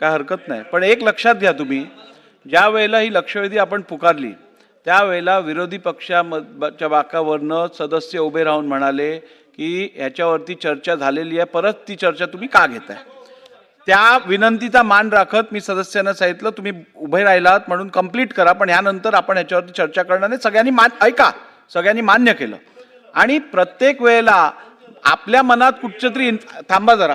काय हरकत नाही. पण एक लक्षात घ्या तुम्ही ज्या वेळेला ही लक्षवेधी आपण पुकारली त्यावेळेला विरोधी पक्षाच्या बाकावरनं सदस्य उभे राहून म्हणाले की ह्याच्यावरती चर्चा झालेली आहे परत ती चर्चा तुम्ही का घेताय? त्या विनंतीचा मान राखत मी सदस्यांना सांगितलं तुम्ही उभे राहिलात म्हणून कंप्लीट करा पण ह्यानंतर आपण ह्याच्यावरती चर्चा करणार नाही. सगळ्यांनी मान ऐका सगळ्यांनी मान्य केलं. आणि प्रत्येक वेळेला आपल्या मनात कुठच्या तरी थांबा जरा.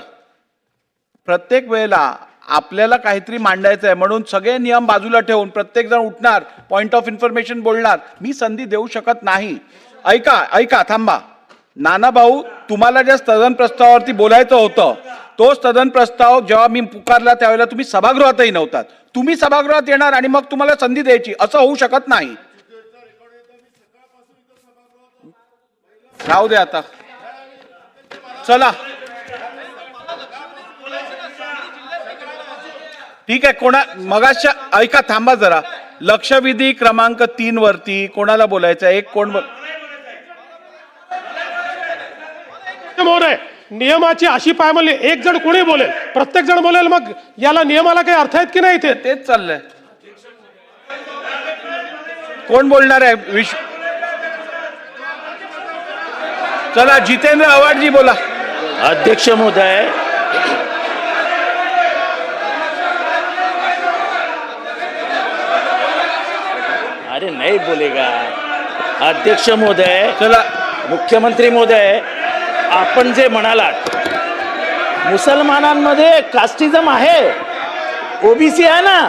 प्रत्येक वेळेला आपल्याला काहीतरी मांडायचं आहे म्हणून सगळे नियम बाजूला ठेवून प्रत्येकजण उठणार पॉईंट ऑफ इन्फॉर्मेशन बोलणार. मी संधी देऊ शकत नाही. ऐका ऐका थांबा. नाना भाऊ तुम्हाला ज्या स्थगन प्रस्तावावरती बोलायचं होतं तो स्थगन प्रस्ताव जेव्हा मी पुकारला त्यावेळेला तुम्ही सभागृहातही नव्हतात. तुम्ही सभागृहात येणार आणि मग तुम्हाला संधी द्यायची. असं होऊ शकत नाही. राहू दे आता. चला. ठीक आहे कोणा मगाच्या ऐका थांबा जरा. लक्षवेधी क्रमांक तीन वरती कोणाला बोलायचं आहे? एक कोण बोल- महोदय नियमाची अशी पायमल्ली एक जण कोणी बोलेल? प्रत्येक जण बोलेल मग याला नियमाला काही अर्थ आहेत की नाही इथे? तेच चाललंय. कोण बोलणार आहे? विश्व चला जितेंद्र आव्हाडजी बोला. अध्यक्ष महोदय अरे नहीं बोलेगा। अध्यक्ष महोदय चला। मुख्यमंत्री महोदय आपण जे म्हणालात मुसलमानांमध्ये कास्टिझम आहे. ओबीसी आहे ना?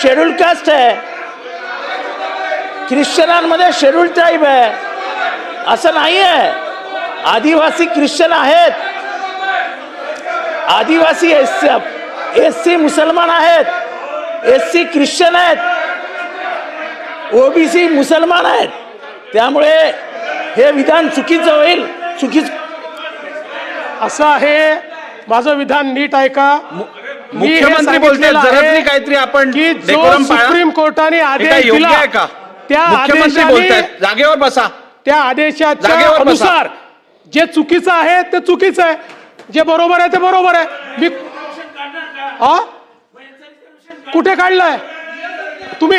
शेड्यूल कास्ट आहे. ख्रिश्चनांमध्ये शेड्यूल ट्राईब आहे. असं नाही आहे आदिवासी ख्रिश्चन आहेत. आदिवासी एस एस सी मुसलमान आहेत. एस सी ख्रिश्चन आहेत. ओबीसी मुसलमान आहेत. त्यामुळे हे विधान चुकीचं होईल चुकीच असं आहे. माझं विधान नीट ऐका मी हे मुख्यमंत्री आहे तरी काहीतरी आपण की जो. सुप्रीम कोर्टाने आदेश दिला आहे का? त्या मुख्यमंत्री बोलतायत जागेवर बसा. त्या आदेशाच्या जागेवर बसा. अनुसार जे चुकीचं आहे ते चुकीचं आहे. जे बरोबर आहे ते बरोबर आहे. मी हा कुठे काढलंय? तुम्ही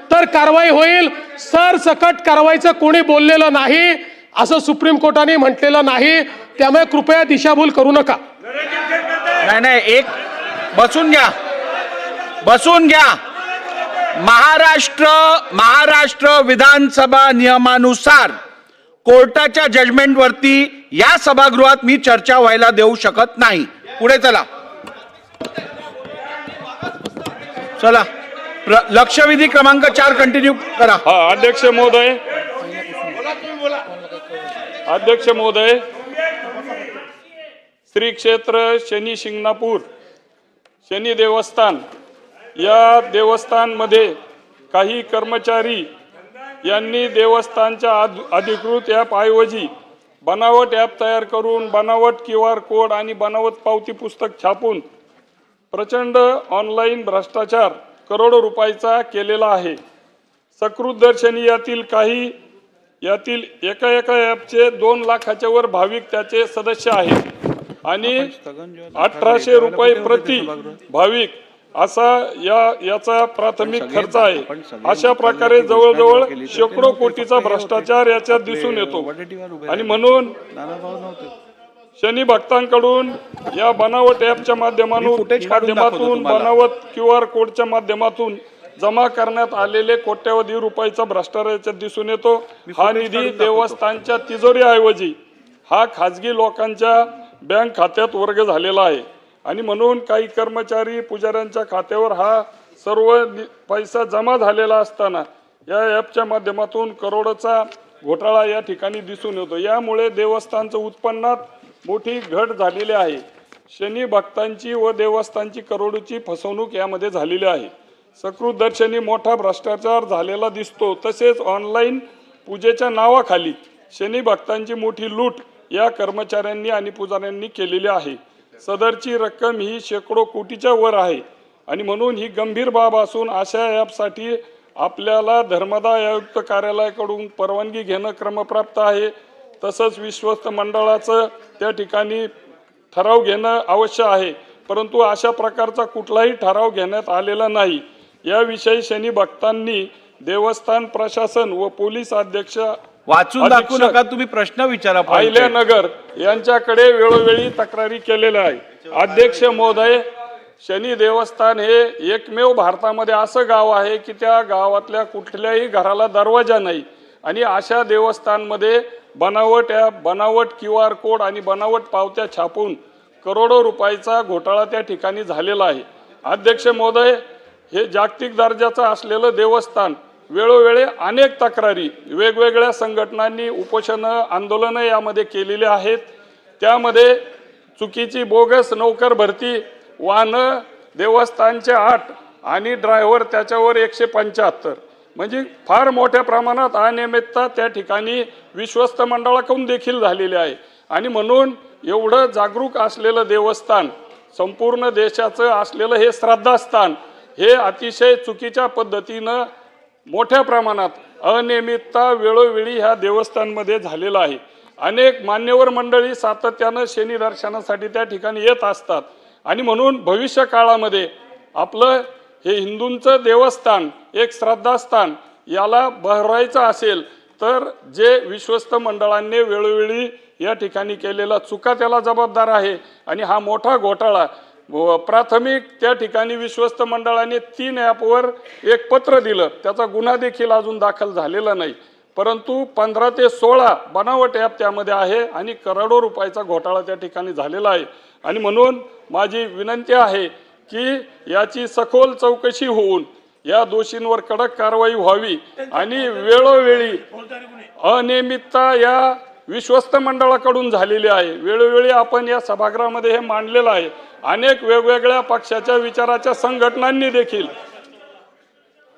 तर कारवाई होईल. सरसकट कारवाईचं कोणी बोललेलं नाही. असं सुप्रीम कोर्टाने म्हटलेलं नाही. त्यामुळे कृपया दिशाभूल करू नका. नाही नाही एक बसून घ्या. बसून घ्या. महाराष्ट्र महाराष्ट्र विधानसभा नियमानुसार कोर्टाच्या जजमेंट वरती या सभागृहात मी चर्चा व्हायला देऊ शकत नाही. पुढे चला. चला. लक्षवेधी क्रमांक चार कंटिन्यू करा. हा अध्यक्ष महोदय. अध्यक्ष महोदय. श्री क्षेत्र शनी शिंगणापूर शनी देवस्थान. या देवस्थानमध्ये काही कर्मचारी यांनी देवस्थानच्या आद- अधिकृत ॲप ऐवजी बनावट ॲप तयार करून बनावट क्यू आर कोड आणि बनावट पावती पुस्तक छापून प्रचंड ऑनलाईन भ्रष्टाचार करोडो रुपयाचा केलेला आहे. सकृत दर्शनी यातील काही यातील एका एका ॲपचे दोन लाखाच्या वर भाविक त्याचे सदस्य आहेत. आणि अठराशे रुपये प्रति भाविक असा या याचा प्राथमिक खर्च आहे. अशा प्रकारे जवळजवळ शेकडो कोटीचा भ्रष्टाचार याच्यात दिसून येतो. आणि म्हणून शनी भक्तांकडून या बनावट ॲपच्या माध्यमातून माध्यमातून. बनावट क्यू आर कोडच्या माध्यमातून जमा करण्यात आलेले कोट्यवधी रुपयाचा भ्रष्टाचार दिसून येतो. हा निधी देवस्थानच्या तिजोरीऐवजी हा खाजगी लोकांच्या बँक खात्यात वर्ग झालेला आहे. आणि म्हणून काही कर्मचारी पुजाऱ्यांच्या खात्यावर हा सर्व पैसा जमा झालेला असताना या ॲपच्या माध्यमातून करोडोचा घोटाळा या ठिकाणी दिसून येतो. यामुळे देवस्थानचं उत्पन्नात मोठी घट झालेली आहे. शनी भक्तांची व देवस्थानची करोडोची फसवणूक यामध्ये झालेली आहे. सकृत दर्शनी मोठा भ्रष्टाचार झालेला दिसतो. तसेच ऑनलाईन पूजेच्या नावाखाली शनी भक्तांची मोठी लूट या कर्मचाऱ्यांनी आणि पुजाऱ्यांनी केलेली आहे. सदरची रक्कम ही शेकडो कोटीच्या वर आहे आणि म्हणून ही गंभीर बाब असून अशा ॲपसाठी आपल्याला धर्मदाय आयुक्त कार्यालयाकडून परवानगी घेणं क्रमप्राप्त आहे. तसंच विश्वस्त मंडळाचं त्या ठिकाणी ठराव घेणं आवश्यक आहे. परंतु अशा प्रकारचा कुठलाही ठराव घेण्यात आलेला नाही. याविषयी शनी भक्तांनी देवस्थान प्रशासन व पोलीस अध्यक्ष वाचून दाखवू नका तुम्ही प्रश्न विचारा. अहिल्यानगर यांच्याकडे वेळोवेळी तक्रारी केलेल्या आहे अध्यक्ष महोदय शनी देवस्थान हे एकमेव भारतामध्ये असं गाव आहे की त्या गावातल्या कुठल्याही घराला दरवाजा नाही. आणि अशा देवस्थानमध्ये बनावट ॲप बनावट क्यू आर कोड आणि बनावट पावत्या छापून करोडो रुपयाचा घोटाळा त्या ठिकाणी झालेला आहे. अध्यक्ष महोदय हे जागतिक दर्जाचं असलेलं देवस्थान वेळोवेळी अनेक तक्रारी वेगवेगळ्या संघटनांनी उपोषणं आंदोलनं यामध्ये केलेली आहेत. त्यामध्ये चुकीची बोगस नोकर भरती वाहनं देवस्थानचे आठ आणि ड्रायव्हर त्याच्यावर एकशे पंच्याहत्तर. म्हणजे फार मोठ्या प्रमाणात अनियमितता त्या ठिकाणी विश्वस्त मंडळाकडून देखील झालेली आहे. आणि म्हणून एवढं जागरूक असलेलं देवस्थान संपूर्ण देशाचं असलेलं हे श्रद्धास्थान हे अतिशय चुकीच्या पद्धतीनं मोठ्या प्रमाणात अनियमितता वेळोवेळी ह्या देवस्थानमध्ये झालेलं आहे. अनेक मान्यवर मंडळी सातत्यानं शनी दर्शनासाठी त्या ठिकाणी येत असतात. आणि म्हणून भविष्य काळामध्ये आपलं हे हिंदूंचं देवस्थान एक श्रद्धास्थान याला बहरायचं असेल तर जे विश्वस्त मंडळांनी वेळोवेळी या ठिकाणी केलेला चुका त्याला जबाबदार आहे. आणि हा मोठा घोटाळा प्राथमिक त्या ठिकाणी विश्वस्त मंडळाने तीन ॲपवर एक पत्र दिलं. त्याचा गुन्हा देखील अजून दाखल झालेला नाही. परंतु पंधरा ते सोळा बनावट ॲप त्यामध्ये आहे आणि करोडो रुपयाचा घोटाळा त्या ठिकाणी झालेला आहे. आणि म्हणून माझी विनंती आहे की याची सखोल चौकशी होऊन या दोषींवर कडक कारवाई व्हावी आणि वेळोवेळी अनियमितता या विश्वस्त मंडळाकडून झालेली आहे. वेळोवेळी आपण या सभागृहामध्ये हे मांडलेलं आहे. अनेक वेगवेगळ्या पक्षाच्या विचाराच्या संघटनांनी देखील.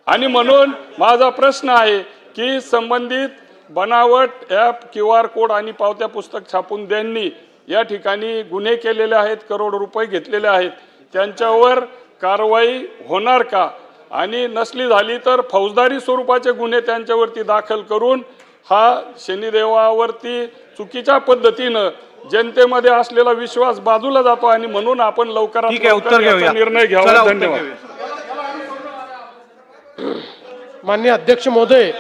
आणि म्हणून माझा प्रश्न आहे की संबंधित बनावट ॲप क्यू आर कोड आणि पावत्या पुस्तक छापून त्यांनी या ठिकाणी गुन्हे केलेले आहेत करोड रुपये घेतलेले आहेत. त्यांच्यावर कारवाई होणार का? आणि नसली झाली तर फौजदारी स्वरूपाचे गुन्हे त्यांच्यावरती दाखल करून हा शनिदेवावरती चुकीच्या पद्धतीनं जनतेमध्ये असलेला विश्वास बाजूला जातो आणि म्हणून आपण लवकरात निर्णय घ्यावा. धन्यवाद. मान्य अध्यक्ष महोदय